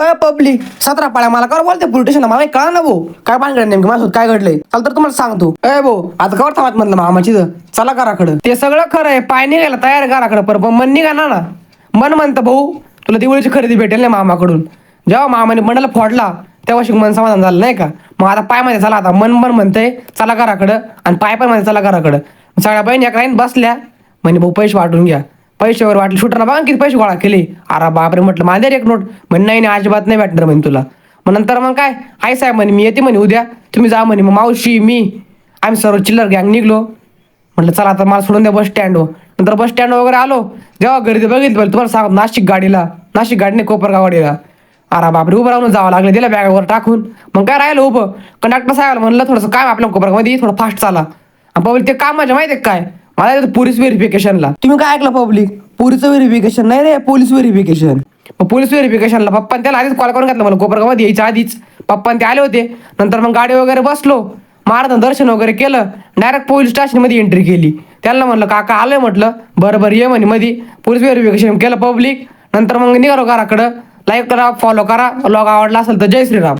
A public सतरा पाळ्या मला कर बोलते पोलीस स्टेशन मला कळा ना भाऊ. काय पाणगड नेमकं? माझ्यासोबत काय घडलंय? चाल तर तुम्हाला सांगतो. अय भाऊ आता कवर थांबत म्हणलं मामाची चला घराकडं. ते सगळं खरं आहे. पाय निघायला तयार घराकडं. पर मन निघा ना. ना मन म्हणतं भाऊ तुला दिवाळीची खरेदी भेटेल ना मामाकडून. जेव्हा मामाने मंडला फोडला तेव्हा शिक मन समाधान झालं नाही का? मग आता पायमध्ये चला आता. मन मन म्हणतंय चला घराकडं. आणि पाय पण म्हणते चला घराकडं. सगळ्या बहिणी एका लाईन बसल्या. म्हणे भाऊ पैसे वाटून घ्या. पैसे वगैरे वाटले शूटरला बघा किती पैसे गोळा केले. अरे बापरे म्हटलं माझ्या रे एक नोट. म्हणे नाही नाही अजिबात नाही भेटणार म्हणे तुला. मग नंतर मग काय? आई साहेब म्हणे मी येते म्हणे उद्या. तुम्ही जा म्हणे मग मावशी मी आम्ही सर्व चिल्लर गँग निघलो. म्हटलं चला आता मला सोडून द्या बस स्टँडवर नंतर बस स्टँड वगैरे आलो. जेव्हा घरी ते बघितलं पहिले तुम्हाला सांग नाशिक गाडीला नाशिक गाडीने कोपरगाव गाडीला अरे बापरे उभं राहून जावं लागलं दिला बॅगवर टाकून. मग काय राहिलं उभं? कंडक्टर साहेब म्हणलं थोडंसं काय आपल्या कोपरगावमध्ये थोडं फास्ट चाला. आणि पब्लिक ते काम माझ्या माहिती आहे काय? मला येतात पोलीस व्हेरिफिकेशनला. तुम्ही काय ऐकलं पब्लिक पोलीस व्हेरिफिकेशन नाही रे पोलीस व्हेरिफिकेशन. मग पोलीस व्हेरिफिकेशनला पप्पाने त्याला आधीच कॉल करून घेतला मला कोपरगावमध्ये यायच्या आधीच. पप्पाने ते आले होते. नंतर मग गाडी वगैरे बसलो. महाराज दर्शन वगैरे केलं. डायरेक्ट पोलीस स्टेशनमध्ये एंट्री केली. त्यांना म्हणलं काका आलोय म्हटलं. बरं बरं ये म्हणे मध्ये पोलीस व्हेरिफिकेशन केलं पब्लिक नंतर मग निघालो घराकडं. लाईक करा फॉलो करा. लॉग आवडला असेल तर जय श्रीराम.